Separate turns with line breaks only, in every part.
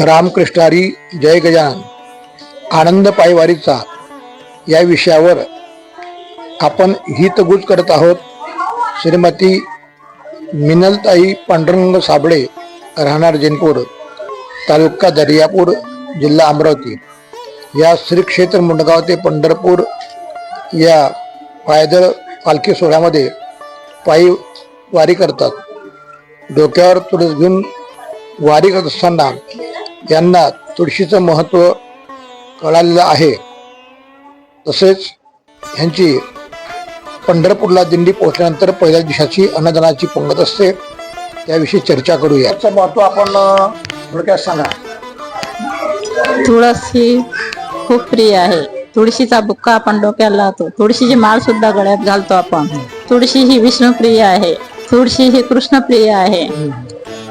रामकृष्णारी जय गजानन. आनंद पायवारीचा. या विषयावर आपण हितगुज करत आहोत. श्रीमती मिनलताई पांडुरंग साबळे राहणार जिनपूर तालुका दर्यापूर जिल्हा अमरावती. या श्री क्षेत्र मुंडगाव ते पंढरपूर या पायदळ पालखी सोहळ्यामध्ये पायी वारी करतात. डोक्यावर तुळस घेऊन वारी करत असताना यांना तुळशीचं महत्त्व कळालेलं आहे. तसेच ह्यांची पंढरपूरला दिंडी पोहोचल्यानंतर पहिल्या दिवसाची अन्नदानाची पंगत असते. त्याविषयी चर्चा करूया. याचं महत्त्व आपण थोडक्यात सांगा.
तुळस ही खूप प्रिय आहे. तुळशीचा बुक्का आपण डोक्याला लावतो. तुळशीची माळ सुद्धा गळ्यात घालतो आपण. तुळशी ही विष्णुप्रिय आहे. तुळशी ही कृष्णप्रिय आहे.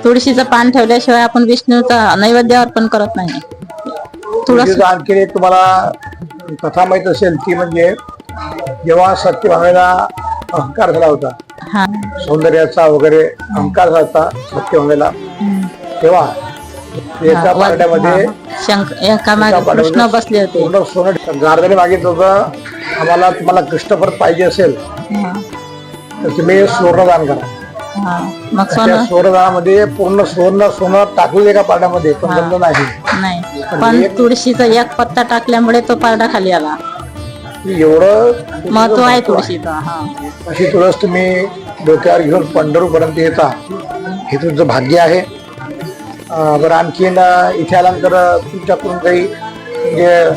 तुळशीचं पान ठेवल्याशिवाय आपण विष्णूचा नैवेद्य अर्पण करत नाही. तुळस
तुळशीचं आणखी एक तुम्हाला कथा माहीत असेल ती म्हणजे जेव्हा सत्यभामेला अहंकार झाला होता
हा.
सौंदर्याचा वगैरे अहंकार झाला होता सत्यभामेला तेव्हा एका पारड्यामध्ये
एका मागे कृष्ण बसले होते.
पूर्ण सोनं गार्दने मागितलं होतं. आम्हाला तुम्हाला कृष्ण परत पाहिजे असेल
हा,
तर तुम्ही सुवर्णदान करा.
हा. मग
त्या
सोनं?
सुवर्णदानामध्ये पूर्ण सुवर्ण सोनं टाकलं एका पारड्यामध्ये पण बंद नाही.
नाही. पण तुळशीचा एक पत्ता टाकल्यामुळे तो पारडा खाली आला.
एवढं
महत्त्व आहे तुळशीचं हा.
अशी तुळस तुम्ही डोक्यावर घेऊन पंढरपूरपर्यंत येता. हे तुमचं भाग्य आहे. अं, बरं आणखीन अं, इथे आल्यानंतर तुमच्याकडून काही म्हणजे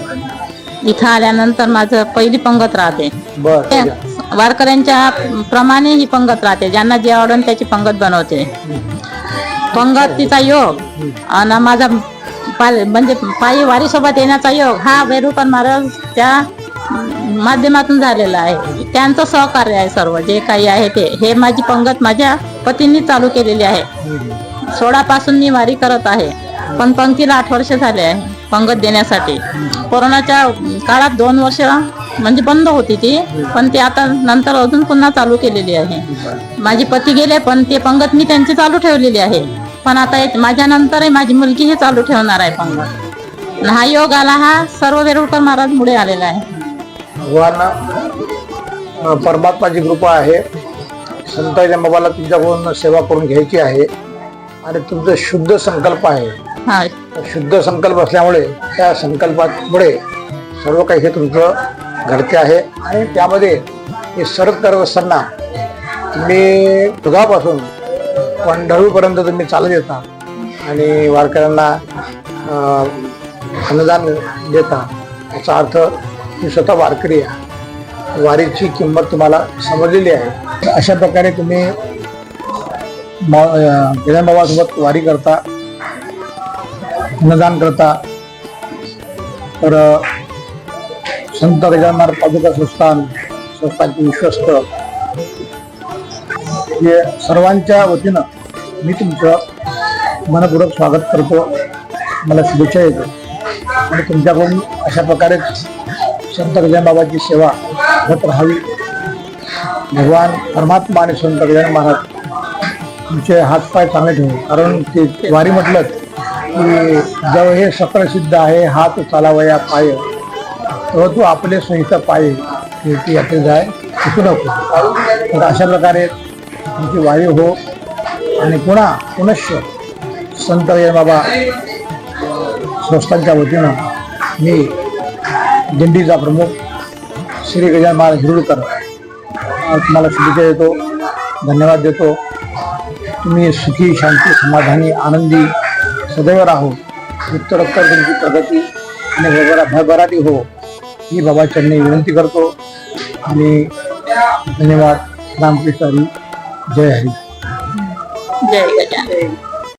इथं आल्यानंतर माझं पहिली पंगत राहते.
बर
वारकऱ्यांच्या प्रमाणे ही पंगत राहते. ज्यांना जे आवडून त्याची पंगत बनवते. पंगत तिचा योग आणि माझा पाय म्हणजे पायी वारीसोबत येण्याचा योग हा वैरूपन महाराज त्या माध्यमातून झालेला आहे. त्यांचं सहकार्य आहे सर्व. जे काही आहे ते. हे माझी पंगत माझ्या पतींनी चालू केलेली आहे. सोळापासून मी वारी करत आहे. पण पंक्तीला आठ वर्ष झाले आहे पंगत देण्यासाठी. कोरोनाच्या काळात दोन वर्ष म्हणजे बंद होती ती पण ती आता नंतर अजून पुन्हा चालू केलेली आहे. माझे पती गेले पण ते पंगत मी त्यांची चालू ठेवलेली आहे. पण आता एक- माझ्या नंतरही माझी मुलगी हे चालू ठेवणार आहे पंगत. हा योग आला हा सर्व वेरुळकर महाराज मुळे आलेला आहे.
भगवान परमात्माची कृपा आहे. संत बाबाला तुमच्याकडून सेवा करून घ्यायची आहे. आणि तुमचा शुद्ध संकल्प आहे.
हा.
शुद्ध संकल्प असल्यामुळे त्या संकल्पामुळे सर्व काही हे तुमचं घडते आहे. आणि त्यामध्ये हे सरत करत असताना तुम्ही दुधापासून पंढरूपर्यंत तुम्ही चालत येता. आणि वारकऱ्यांना अन्नदान देता. याचा अर्थ तुम्ही स्वतः वारकरी आहे वारीची किंमत तुम्हाला समजलेली आहे. अशा प्रकारे तुम्ही गजान बाबासोबत वारी करता अन्नदान करता. तर संत गजानन पादुका संस्थान संस्थानचे विश्वस्त. हे सर्वांच्या वतीनं मी तुमचं मनपूर्वक स्वागत करतो. मला शुभेच्छा येतो. आणि तुमच्याकडून अशा प्रकारे संत गजानन बाबाची सेवा होत राहावी. भगवान परमात्मा आणि संत गजान महाराज तुमचे हातपाय चांगले ठेवू कारण ते वारी म्हटलं की जव हे सकळ सिद्ध आहे हात चालावया पाय. तेव्हा तू आपले संहिता पाय ती याचे जाय शिकू नको. तर अशा प्रकारे तुमची वायू हो आणि पुन्हा पुनश्च संत बाबा संस्थांच्या वतीनं मी दिंडीचा प्रमुख श्री गजान महाराज हिरुडकर तुम्हाला शुभेच्छा देतो धन्यवाद देतो. तुम्ही सुखी शांती समाधानी आनंदी सदैव राहो. उत्तरोत्तर तुमची प्रगती आणि भरभरा भरभराटी हो. मी बाबा विनंती करतो आणि धन्यवाद. रामकृष्ण हरी. जय हरी.
जय गजानन.